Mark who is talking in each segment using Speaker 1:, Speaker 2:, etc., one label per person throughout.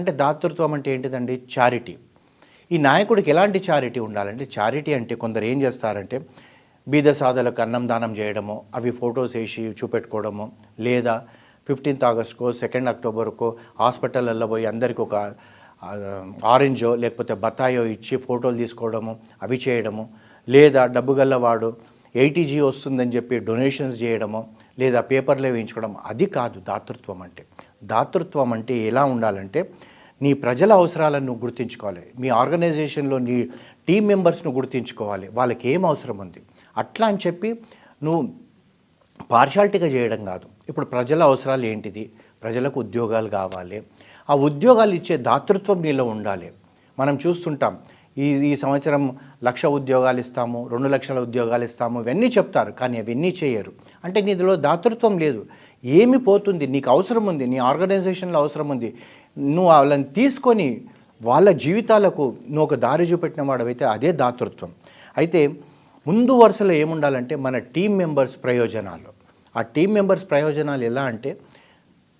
Speaker 1: అంటే దాతృత్వం అంటే ఏంటిదండి? చారిటీ. ఈ నాయకుడికి ఎలాంటి చారిటీ ఉండాలంటే చారిటీ అంటే కొందరు ఏం చేస్తారంటే బీద సాధలకు అన్నం దానం చేయడము అవి ఫొటోస్ వేసి చూపెట్టుకోవడము లేదా ఫిఫ్టీన్త్ ఆగస్ట్కో సెకండ్ అక్టోబర్కో హాస్పిటల్లో పోయి అందరికి ఒక ఆరెంజో లేకపోతే బత్తాయో ఇచ్చి ఫోటోలు తీసుకోవడము అవి చేయడము లేదా డబ్బు గల్లవాడు ఎయిటీజీ వస్తుందని చెప్పి డొనేషన్స్ చేయడము లేదా పేపర్లో వేయించుకోవడం అది కాదు దాతృత్వం అంటే. దాతృత్వం అంటే ఎలా ఉండాలంటే నీ ప్రజల అవసరాలను నువ్వు గుర్తించుకోవాలి. మీ ఆర్గనైజేషన్లో నీ టీం మెంబర్స్ను గుర్తించుకోవాలి. వాళ్ళకి ఏం అవసరం ఉంది? అట్లా అని చెప్పి నువ్వు పార్షాలిటీగా చేయడం కాదు. ఇప్పుడు ప్రజల అవసరాలు ఏంటిది? ప్రజలకు ఉద్యోగాలు కావాలి. ఆ ఉద్యోగాలు ఇచ్చే దాతృత్వం నీలో ఉండాలి. మనం చూస్తుంటాం ఈ ఈ సంవత్సరం లక్ష ఉద్యోగాలు ఇస్తాము రెండు లక్షల ఉద్యోగాలు ఇస్తాము ఇవన్నీ చెప్తారు. కానీ అవన్నీ చేయరు? అంటే నీదిలో దాతృత్వం లేదు. ఏమి పోతుంది? నీకు అవసరం ఉంది నీ ఆర్గనైజేషన్లో అవసరం ఉంది. నువ్వు వాళ్ళని తీసుకొని వాళ్ళ జీవితాలకు నువ్వు ఒక దారి చూపెట్టిన వాడవైతే అదే దాతృత్వం. అయితే ముందు వరుసలో ఏముండాలంటే మన టీం మెంబర్స్ ప్రయోజనాలు. ఆ టీం మెంబర్స్ ప్రయోజనాలు ఎలా అంటే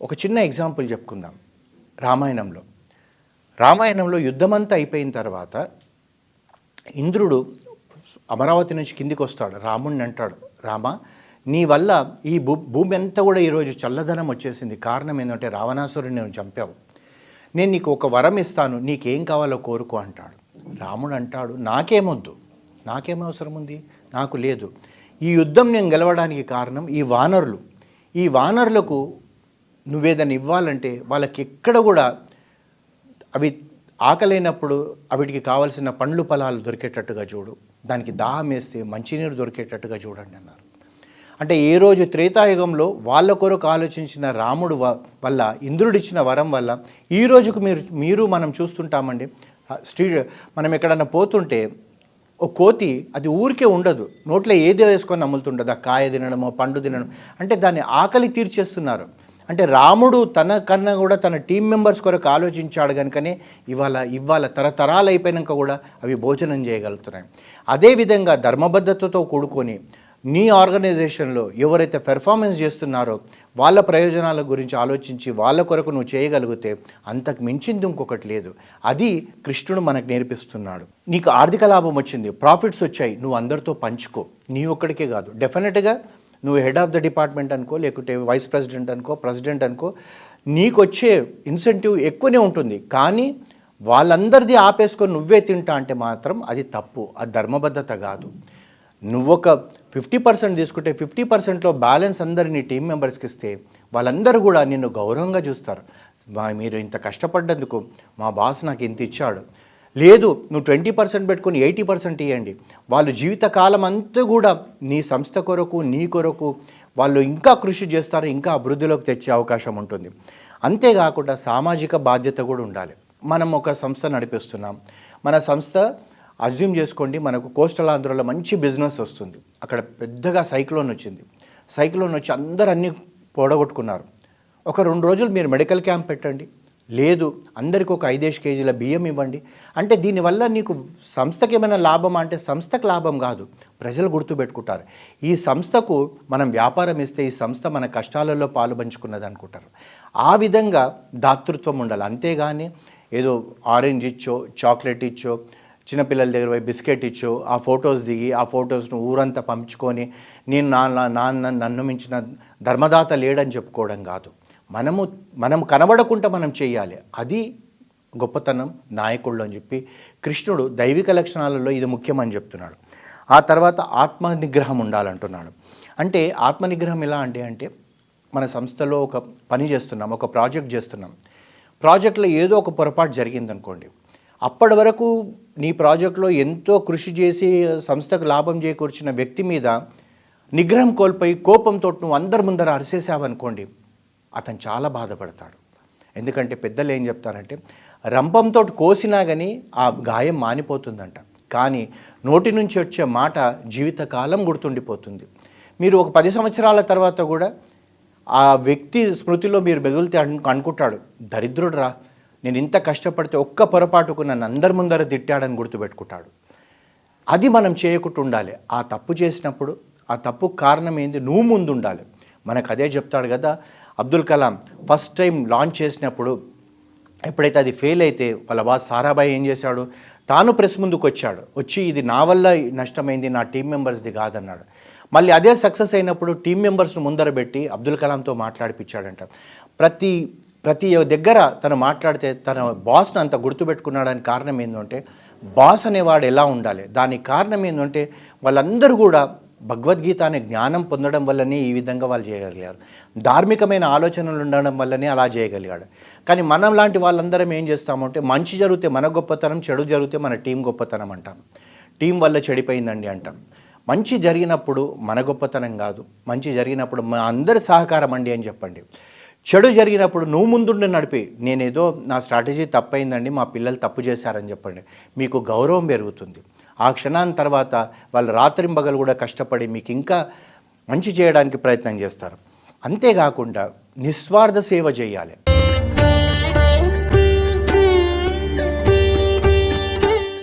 Speaker 1: ఒక చిన్న ఎగ్జాంపుల్ చెప్పుకుందాం. రామాయణంలో. రామాయణంలో యుద్ధమంతా అయిపోయిన తర్వాత ఇంద్రుడు అమరావతి నుంచి కిందికి వస్తాడు రాముణ్ణి అంటాడు రామ నీ వల్ల ఈ భూ భూమి అంతా కూడా ఈరోజు చల్లదనం వచ్చేసింది. కారణం ఏంటంటే రావణాసురుడిని నువ్వు చంపావు. నేను నీకు ఒక వరం ఇస్తాను నీకేం కావాలో కోరుకో అంటాడు. రాముడు అంటాడు నాకేమొద్దు నాకేం అవసరం ఉంది? నాకు లేదు. ఈ యుద్ధం నేను గెలవడానికి కారణం ఈ వానరులు. ఈ వానరులకు నువ్వేదని ఇవ్వాలంటే వాళ్ళకి ఎక్కడ కూడా అవి ఆకలైనప్పుడు అవిటికి కావలసిన పండ్లు ఫలాలు దొరికేటట్టుగా చూడు. దానికి దాహం వేస్తే మంచినీరు దొరికేటట్టుగా చూడండి అన్నారు. అంటే ఏ రోజు త్రేతాయుగంలో వాళ్ళ కొరకు ఆలోచించిన రాముడు వల్ల ఇంద్రుడిచ్చిన వరం వల్ల ఈ రోజుకు మీరు మీరు మనం చూస్తుంటామండి స్త్రీ స్ట్రీ మనం ఎక్కడన్నా పోతుంటే ఓ కోతి అది ఊరికే ఉండదు. నోట్లో ఏది వేసుకొని నమ్ముతుండదు ఆ కాయ తినడమో పండు తినడం అంటే దాన్ని ఆకలి తీర్చేస్తున్నారు. అంటే రాముడు తన కన్నా కూడా తన టీం మెంబర్స్ కొరకు ఆలోచించాడు కనుకనే ఇవాళ ఇవాళ తరతరాలు అయిపోయినాక కూడా అవి భోజనం చేయగలుగుతున్నాయి. అదేవిధంగా ధర్మబద్ధతతో కూడుకొని నీ ఆర్గనైజేషన్లో ఎవరైతే పెర్ఫార్మెన్స్ చేస్తున్నారో వాళ్ళ ప్రయోజనాల గురించి ఆలోచించి వాళ్ళ కొరకు నువ్వు చేయగలిగితే అంతకు మించింది ఇంకొకటి లేదు. అది కృష్ణుడు మనకు నేర్పిస్తున్నాడు. నీకు ఆర్థిక లాభం వచ్చింది ప్రాఫిట్స్ వచ్చాయి నువ్వు అందరితో పంచుకో. నీ ఒక్కడికే కాదు. డెఫినెట్గా నువ్వు హెడ్ ఆఫ్ ద డిపార్ట్మెంట్ అనుకో లేకుంటే వైస్ ప్రెసిడెంట్ అనుకో ప్రెసిడెంట్ అనుకో నీకు వచ్చే ఇన్సెంటివ్ ఎక్కువనే ఉంటుంది. కానీ వాళ్ళందరిది ఆపేసుకొని నువ్వే తింటా అంటే మాత్రం అది తప్పు అది ధర్మబద్ధత కాదు. నువ్వొక ఫిఫ్టీ పర్సెంట్ తీసుకుంటే ఫిఫ్టీ పర్సెంట్లో బ్యాలెన్స్ అందరు నీ టీం మెంబర్స్కి ఇస్తే వాళ్ళందరూ కూడా నిన్ను గౌరవంగా చూస్తారు. మా మీరు ఇంత కష్టపడ్డందుకు మా బాస్ నాకు ఇంత ఇచ్చాడు. లేదు నువ్వు ట్వంటీ పర్సెంట్ పెట్టుకొని ఎయిటీ పర్సెంట్ ఇవ్వండి వాళ్ళు జీవితకాలం అంతా కూడా నీ సంస్థ కొరకు నీ కొరకు వాళ్ళు ఇంకా కృషి చేస్తారు ఇంకా అభివృద్ధిలోకి తెచ్చే అవకాశం ఉంటుంది. అంతేకాకుండా సామాజిక బాధ్యత కూడా ఉండాలి. మనం ఒక సంస్థ నడిపిస్తున్నాం. మన సంస్థ అజ్యూమ్ చేసుకోండి మనకు కోస్టల్ ఆంధ్రలో మంచి బిజినెస్ వస్తుంది. అక్కడ పెద్దగా సైక్లోన్ వచ్చింది. సైక్లోన్ వచ్చి అందరు అన్నీ పోడగొట్టుకున్నారు. ఒక రెండు రోజులు మీరు మెడికల్ క్యాంప్ పెట్టండి. లేదు అందరికి ఒక ఐదేసి కేజీల బియ్యం ఇవ్వండి. అంటే దీనివల్ల నీకు సంస్థకి ఏమైనా లాభం అంటే సంస్థకు లాభం కాదు. ప్రజలు గుర్తుపెట్టుకుంటారు ఈ సంస్థకు మనం వ్యాపారం ఇస్తే ఈ సంస్థ మన కష్టాలలో పాలు పంచుకున్నది అనుకుంటారు. ఆ విధంగా దాతృత్వం ఉండాలి. అంతేగాని ఏదో ఆరెంజ్ ఇచ్చో చాక్లెట్ ఇచ్చో చిన్నపిల్లల దగ్గర పోయి బిస్కెట్ ఇచ్చు ఆ ఫొటోస్ దిగి ఆ ఫొటోస్ను ఊరంతా పంచుకొని నేను నా నా- నాన్న నన్ను మించిన ధర్మదాత లేడని చెప్పుకోవడం కాదు. మనము మనం కనబడకుండా మనం చేయాలి. అది గొప్పతనం నాయకుళ్ళు అని చెప్పి కృష్ణుడు దైవిక లక్షణాలలో ఇది ముఖ్యమని చెప్తున్నాడు. ఆ తర్వాత ఆత్మ నిగ్రహం ఉండాలంటున్నాడు. అంటే ఆత్మ నిగ్రహం ఎలా అంటే అంటే మన సంస్థలో ఒక పని చేస్తున్నాం ఒక ప్రాజెక్ట్ చేస్తున్నాం. ప్రాజెక్ట్లో ఏదో ఒక పొరపాటు జరిగిందనుకోండి అప్పటి వరకు నీ ప్రాజెక్ట్లో ఎంతో కృషి చేసి సంస్థకు లాభం చేకూర్చిన వ్యక్తి మీద నిగ్రహం కోల్పోయి కోపంతో నువ్వు అందరి ముందర అరిసేసావనుకోండి అతను చాలా బాధపడతాడు. ఎందుకంటే పెద్దలు ఏం చెప్తారంటే రంపంతో కోసినా కానీ ఆ గాయం మానిపోతుందంట. కానీ నోటి నుంచి వచ్చే మాట జీవితకాలం గుర్తుండిపోతుంది. మీరు ఒక పది సంవత్సరాల తర్వాత కూడా ఆ వ్యక్తి స్మృతిలో మీరు మెగులితే అనుకుంటాడు దరిద్రుడు రా నేను ఇంత కష్టపడితే ఒక్క పొరపాటుకు నన్ను అందరి ముందర తిట్టాడని గుర్తుపెట్టుకుంటాడు. అది మనం చేయకుండా ఉండాలి. ఆ తప్పు చేసినప్పుడు ఆ తప్పు కారణం ఏంది? నువ్వు ముందు ఉండాలి. మనకు అదే చెప్తాడు కదా Abdul Kalam first time launch చేసినప్పుడు ఎప్పుడైతే అది ఫెయిల్ అయితే వాళ్ళ బాస్ సారాబాయి ఏం చేశాడు? తాను ప్రెస్ ముందుకు వచ్చాడు. వచ్చి ఇది నా వల్ల నష్టమైంది నా టీం మెంబర్స్ది కాదన్నాడు. మళ్ళీ అదే సక్సెస్ అయినప్పుడు టీం మెంబర్స్ను ముందర పెట్టి అబ్దుల్ కలాంతో మాట్లాడిపించాడంట. ప్రతి ప్రతి దగ్గర తను మాట్లాడితే తన బాస్ను అంత గుర్తుపెట్టుకున్నాడని కారణం ఏంటంటే బాస్ అనేవాడు ఎలా ఉండాలి? దానికి కారణం ఏంటంటే వాళ్ళందరూ కూడా భగవద్గీత అనే జ్ఞానం పొందడం వల్లనే ఈ విధంగా వాళ్ళు చేయగలిగారు. ధార్మికమైన ఆలోచనలు ఉండడం వల్లనే అలా చేయగలిగాడు. కానీ మనం లాంటి వాళ్ళందరం ఏం చేస్తామంటే మంచి జరిగితే మన గొప్పతనం చెడు జరిగితే మన టీం గొప్పతనం అంటాం. టీం వల్ల చెడిపోయిందండి అంటాం. మంచి జరిగినప్పుడు మన గొప్పతనం కాదు. మంచి జరిగినప్పుడు మా అందరి సహకారం అండి అని చెప్పండి. చెడు జరిగినప్పుడు నువ్వు ముందుండి నడిపి. నేనేదో నా స్ట్రాటజీ తప్పైందండి మా పిల్లలు తప్పు చేశారని చెప్పండి. మీకు గౌరవం పెరుగుతుంది. ఆ క్షణాన్ని తర్వాత వాళ్ళు రాత్రింబగలు కూడా కష్టపడి మీకు ఇంకా మంచి చేయడానికి ప్రయత్నం చేస్తారు. అంతేకాకుండా నిస్వార్థ సేవ చేయాలి.